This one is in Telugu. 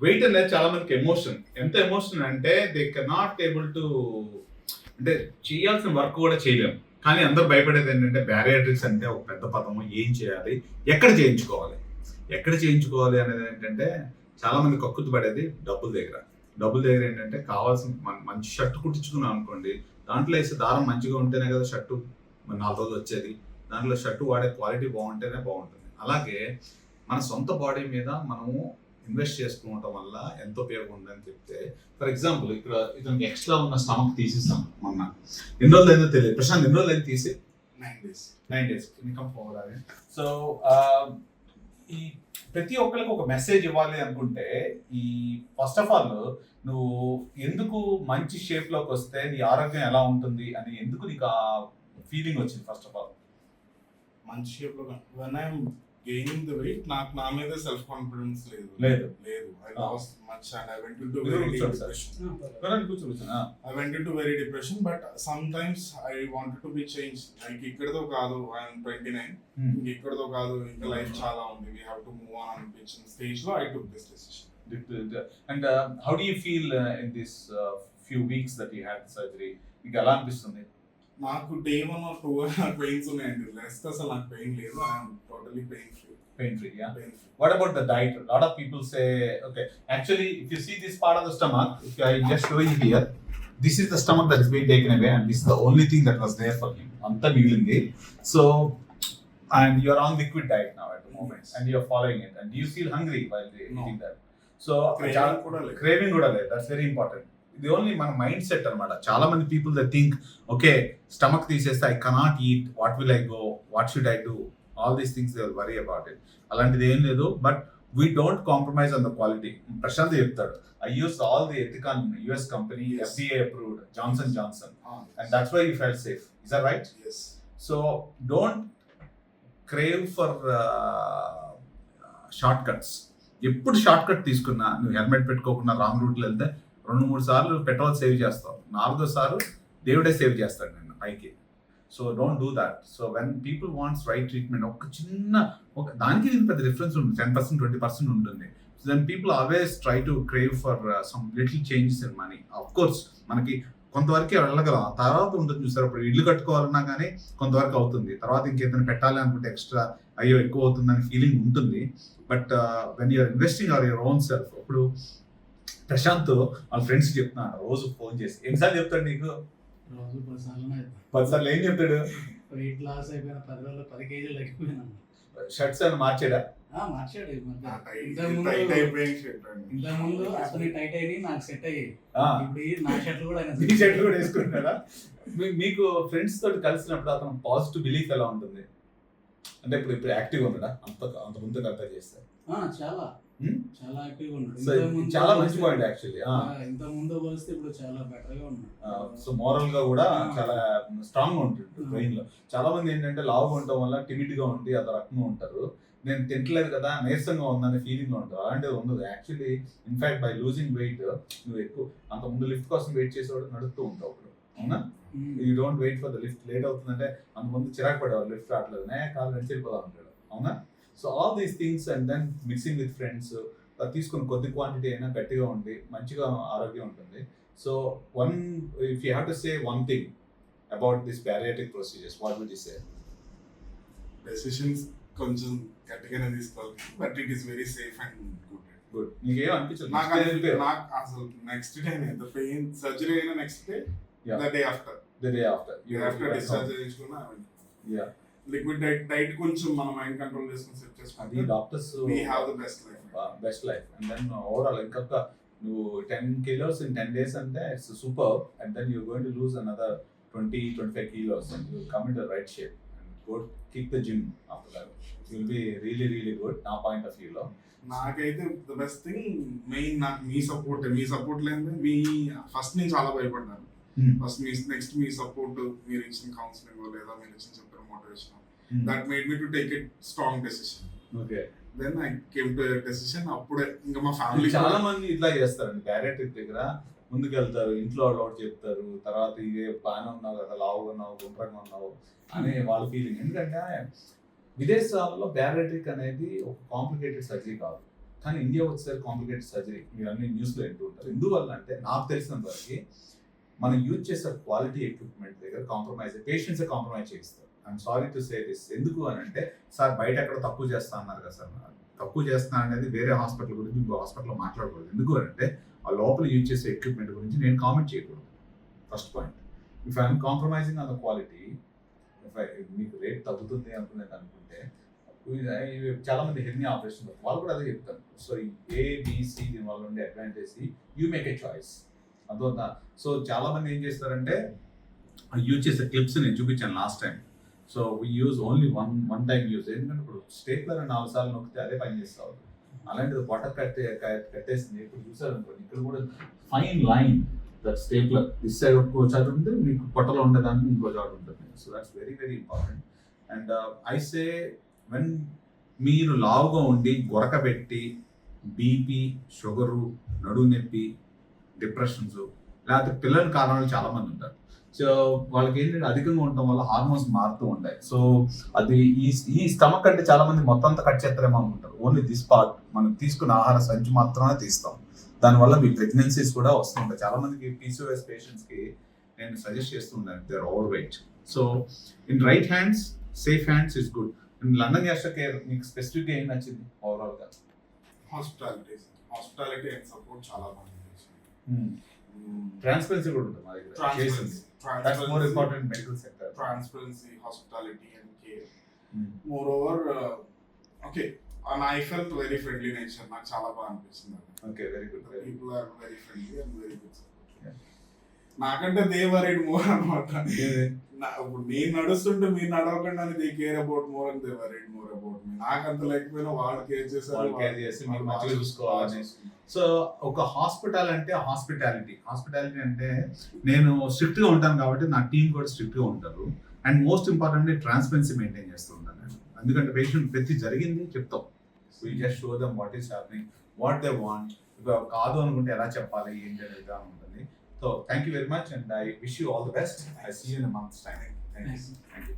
వెయిట్ అనేది చాలా మందికి ఎమోషన్ ఎంత ఎమోషన్ అంటే దే కెనాట్ ఏబుల్ టు అంటే చేయాల్సిన వర్క్ కూడా చేయలేము కానీ అందరూ భయపడేది ఏంటంటే బ్యారియాట్రిక్స్ అంటే ఒక పెద్ద పదము ఏం చేయాలి? ఎక్కడ చేయించుకోవాలి? ఎక్కడ చేయించుకోవాలి అనేది ఏంటంటే చాలా మంది కక్కుతు పడేది డబ్బుల దగ్గర. డబ్బుల దగ్గర ఏంటంటే కావాల్సిన మంచి షర్ట్ కుట్టించుకున్నాం అనుకోండి దాంట్లో వేసే దారం మంచిగా ఉంటేనే కదా షర్టు నాలుగు రోజులు వచ్చేది. దాంట్లో షర్టు వాడే క్వాలిటీ బాగుంటేనే బాగుంటుంది. అలాగే మన సొంత బాడీ మీద మనము ఇన్వెస్ట్ చేసుకోవటం వల్ల ఎంతో ఉపయోగం ఉందని చెప్తే ఫర్ ఎగ్జాంపుల్ ఇక్కడ ఇతనికి ఎక్స్ట్రా ఉన్న స్టమక్ తీసేస్తాం మొన్న. ఎన్ని రోజులు అయిందో తెలియదు. ప్రశాంత్ ఎన్ని రోజులు అయింది తీసి? Nine days nine days income four so ఈ ప్రతి ఒక్కరికి ఒక మెసేజ్ ఇవ్వాలి అనుకుంటే ఈ ఫస్ట్ ఆఫ్ ఆల్ నువ్వు ఎందుకు మంచి షేప్లోకి వస్తే నీ ఆరోగ్యం ఎలా ఉంటుంది అని ఎందుకు నీకు ఆ ఫీలింగ్ వచ్చింది ఫస్ట్ ఆఫ్ ఆల్ మంచి షేప్లో one I'm gaining the weight నాకు నా మీద సెల్ఫ్ కాన్ఫిడెన్స్ లేదు. లేదు. లేదు I. Lost much and I went మీరు వెరీ. డిప్రెషన్ కూర్చో కూర్చో ఆ, I went into very depression but some times I wanted to be change like ఇక్కడతో కాదు ఐఎమ్ ట్వంటీ నైన్ hmm. ఇక్కడతో కాదు ఇంకా లైఫ్ చాలా ఉంది. We have to move on అనిపించిన స్టేజ్లో I took this decision and how do you feel in this few weeks that you had surgery మీకు ఎలా అనిపిస్తుంది? నాకు డే వన్ ఆర్ టూ నాకు పెయిన్స్ ఉన్నాయండి రెస్ట్ అసలు నాకు పెయిన్ లేదు I'm totally pain free pain free yeah pain free What about the diet? A lot of people say, okay, actually, if you see this part of the stomach, if I just show you here, this is the stomach that is being taken away, and this is the only thing that was there for him. Anta migilindi. So, and you're on liquid diet now at the moment, Yes. and you're following it. And do you feel hungry while No. eating that? So, Craving కూడా లేదు. క్రేవింగ్ కూడా లేదు దట్స్ వెరీ ఇంపార్టెంట్ ఇది ఓన్లీ మన మైండ్ సెట్ అనమాట చాలా మంది people the think okay stomach తీసేస్తే I cannot eat what will I go what should I do all these things they worry about it అలాంటిది ఏం లేదు but we don't compromise on the quality Prashant చెప్తాడు I use all the Ethicon US company. FDA approved Johnson Johnson and that's why you fell safe is or right yes. So don't crave for short cuts ఎప్పుడు షార్ట్ కట్ తీసుకున్నా నువ్వు హెల్మెట్ పెట్టుకోకుండా రాంగ్ రూట్లో వెళ్తే రెండు మూడు సార్లు పెట్రోల్ సేవ్ చేస్తావు నాలుగో సార్లు దేవుడే సేవ్ చేస్తాడు నేను పైకి. So don't do that. So when people wants right treatment ఒక చిన్న ఒక దానికి దీనికి పెద్ద డిఫరెన్స్ ఉంటుంది. టెన్ పర్సెంట్ ట్వంటీ పర్సెంట్ ఉంటుంది. So then people always try to crave for some little changes in money of course మనకి కొంతవరకే వెళ్ళగలం. ఆ తర్వాత ఉంటుంది చూసారు ఇప్పుడు ఇల్లు కట్టుకోవాలన్నా కానీ కొంతవరకు అవుతుంది. తర్వాత ఇంకేదైనా పెట్టాలి అనుకుంటే ఎక్స్ట్రా అయ్యో ఎక్కువ అవుతుందని ఫీలింగ్ ఉంటుంది. But when you're investing or your own self ఇప్పుడు ప్రశాంత్ వాళ్ళ ఫ్రెండ్స్ చెప్తున్నాడు రోజు ఫోన్ చేసి. ఎన్నిసార్లు చెప్తాడు నీకు? రోజు పది సార్లు పదిసార్లు ఏం చెప్తాడు? వెయిట్ లాస్ అయిపోయిన పది రోజులు పది కేజీలు తగ్గిపోయినాను షర్ట్స్ అని మార్చాడా? ఆ, మార్చాడు. ఈ మధ్య. ఆ tight- ఇంతకు tight ముందు అయిపోయిన shirt అండి. ఇంతకు ముందు అతని టైట్ అయ్యి నాకు సెట్ అయ్యి ఆ, ఇప్పుడు నా షర్ట్లు కూడా మీ షర్ట్లు కూడా వేసుకుంటున్నాడా? మీకు ఫ్రెండ్స్ తోటి కలిసినప్పుడు అతను పాజిటివ్ బిలీఫ్ ఎలా ఉంటుంది? అంటే ఇప్పుడు ఇప్పుడు యాక్టివ్ ఉన్నాడా? అంత అంత ముందు కంపేర్ చేస్తే. ఆ, చాలా? చాలా యాక్టివ్ ఉన్నాడు. సో ఇంతకు ముందు చాలా మంచి పాయింట్ యాక్చువల్లీ ఇంత ముందు పోలిస్తే ఇప్పుడు చాలా బెటర్గా ఉన్నాడు. సో మోరల్గా కూడా. చాలా స్ట్రాంగ్గా ఉంటుంది. బ్రెయిన్లో. చాలా మంది ఏంటంటే లావుగా ఉండటం వల్ల టిమిడ్గా ఉండి అదొక రకంగా ఉంటారు. నేను తింటలేదు కదా నీరసంగా ఉందనే ఫీలింగ్లో ఉంటారు. అలాంటిది ఉండదు. Actually in fact by losing weight నువ్వు ఎక్కువ అంత ముందు లిఫ్ట్ కోసం వెయిట్ చేసేవాడు నడుస్తూ ఉంటావు అప్పుడు. అవునా? Hmm. You don't wait for the lift late అవుతుందంటే అంత ముందు చిరాకు పడేవాళ్ళు లిఫ్ట్ రావట్లేదు కాలు నడిచి వెళ్ళిపోదాం అంటాడు అవునా? So all these things and then mixing with friends తీసుకుని కొద్ది క్వాంటిటీ అయినా గట్టిగా ఉండి మంచిగా ఆరోగ్యం ఉంటుంది so one if you have to say one thing about this bariatric procedures what you say decisions కొంచెం గట్టిగానే తీసుకోవాలి but it is very safe and good good నీకేం అనిపించదు నాకు. నాకు అసలు next day the pain surgery అయిన next day. The day after The day after. You- after you went discharge home. చేయించుకున్నా Yeah. లిక్విడ్ డైట్ డైట్ కొంచెం మన మైండ్ కంట్రోల్ చేసుకుని సెట్ అది చేసుకుంటే doctors we have the best life best life and then overall ఇంకొక నువ్వు ten kilos in ten days అంటే it's super and then you going to lose another twenty twenty five kilos and you come in the right shape and go kick the gym after that will be really really good నా పాయింట్ ఆఫ్ వ్యూలో నాకైతే ద బెస్ట్ థింగ్ మెయిన్ నాకు మీ సపోర్ట్ మీ సపోర్ట్ లేదంటే మీ ఫస్ట్ నేను చాలా భయపడ్డాను. ఫస్ట్ మీ నెక్స్ట్ మీ సపోర్ట్ మీరు ఇచ్చిన కౌన్సిలింగ్ లేదా మీరు ఇచ్చిన చెప్పిన motivation that made me to take it strong decision okay then I came to decision అప్పుడే ఇంకా మా ఫ్యామిలీ చాలా మంది ఇట్లా చేస్తారండి. బ్యారెటిక్ దగ్గర ముందుకు వెళ్తారు ఇంట్లో వాళ్ళు ఒకటి చెప్తారు తర్వాత ఇదే బాగానే ఉన్నావు కదా లావుగా ఉన్నావు గుండ్రంగా ఉన్నావు అని వాళ్ళ ఫీలింగ్ ఎందుకంటే విదేశాల్లో బ్యారెటిక్ అనేది ఒక కాంప్లికేటెడ్ సర్జరీ కాదు. కానీ ఇండియా వచ్చేసరికి కాంప్లికేటెడ్ సర్జరీ మీరు అన్ని న్యూస్లో వింటూ ఉంటారు. ఎందువల్ల అంటే నాకు తెలిసినంత వరకు మనం యూజ్ చేసే క్వాలిటీ ఎక్విప్మెంట్ దగ్గర కాంప్రమైజ్ పేషెంట్స్ కాంప్రమైజ్ చేస్తారు I'm sorry to say this ఎందుకు అని అంటే సార్ బయట ఎక్కడ తక్కువ చేస్తా అన్నారు కదా సార్ తక్కువ చేస్తా అనేది వేరే హాస్పిటల్ గురించి ఇంకో హాస్పిటల్లో మాట్లాడకూడదు. ఎందుకు అని అంటే ఆ లోపల యూజ్ చేసే ఎక్విప్మెంట్ గురించి నేను కామెంట్ చేయకూడదు. First point if I'm compromising on the quality if I మీకు రేట్ తగ్గుతుంది అనుకునేది అనుకుంటే చాలా మంది హెర్నీ ఆపరేషన్ వాళ్ళు కూడా అదే చెప్తారు. సో ఏబిసి బిసి దీని వల్ల ఉండే advantage you make a choice అందువల్ల సో చాలా మంది ఏం చేస్తారంటే యూజ్ చేసే క్లిప్స్ నేను చూపించాను last time so we use only one one time use ఎందుకంటే ఇప్పుడు స్టేప్లర్ నాలుగు సార్లు నొక్కితే అదే పని చేస్తా అలాంటిది పొట్ట కట్టే క- కట్టేసింది. ఇప్పుడు చూసారు అనుకోండి ఇక్కడ కూడా fine line that stapler this side ఒక్కో చోట ఉంటుంది మీకు పొట్టలో ఉండేదానికి ఇంకో చోట ఉంటుంది. So that's very very important and I say when మీరు లావుగా ఉండి గొరకబెట్టి బీపీ షుగరు నడుము నొప్పి డిప్రెషన్స్ లేకపోతే పిల్లల కారణాలు చాలామంది ఉంటారు. సో వాళ్ళకి ఏంటంటే అధికంగా ఉండటం వల్ల హార్మోన్స్ మారుతూ ఉంటాయి. సో అది ఈ ఈ స్టమక్ అంటే చాలా మంది మొత్తం అంతా కట్ చేస్తారేమో అనుకుంటారు. ఓన్లీ దిస్ పార్ట్ మనం తీసుకున్న ఆహార సంచి మాత్రమే తీస్తాం. దానివల్ల మీ ప్రెగ్నెన్సీస్ కూడా వస్తుంటాయి చాలా మందికి పీసీఓఎస్ పేషెంట్స్కి నేను సజెస్ట్ చేస్తుంటాను they are over weight so in right hands safe hands is good in London Aster care మీకు స్పెసిఫిక్ ఏం నచ్చింది ఓవరాల్గా? హాస్పిటాలిటీ హాస్పిటాలిటీ అండ్ సపోర్ట్ చాలా బాగుంది ట్రాన్స్పరెన్సీ కూడా ఉంటుంది మా దగ్గర. చేసింది that's more important medical sector transparency hospitality and care moreover okay and I felt very friendly nature నాకు చాలా బాగా అనిపిస్తుంది okay very good people are very friendly and very good. నాకంటే దే వరీడ్ మోర్ అనమాట ఇప్పుడు నేను నడుస్తుంటే మీరు నడవకుండా they care about more and they worried more about me నాకంత లేకపోయినా వాళ్ళు కేర్ చేశారు వాళ్ళు care చేసి మంచిగా చూసుకోవాలని. సో ఒక హాస్పిటల్ అంటే హాస్పిటాలిటీ. హాస్పిటాలిటీ అంటే నేను స్ట్రిక్ట్గా ఉంటాను కాబట్టి నా టీం కూడా స్ట్రిక్ట్గా ఉంటారు. And most important transparency maintain చేస్తూ ఉంటాను ఎందుకంటే పేషెంట్ ప్రతి జరిగింది చెప్తాం. We just show them what is happening what they want కాదు అనుకుంటే ఎలా చెప్పాలి ఏంటి విధానం ఉంటుంది. So thank you very much and I wish you all the best I see you in months time thank you thank you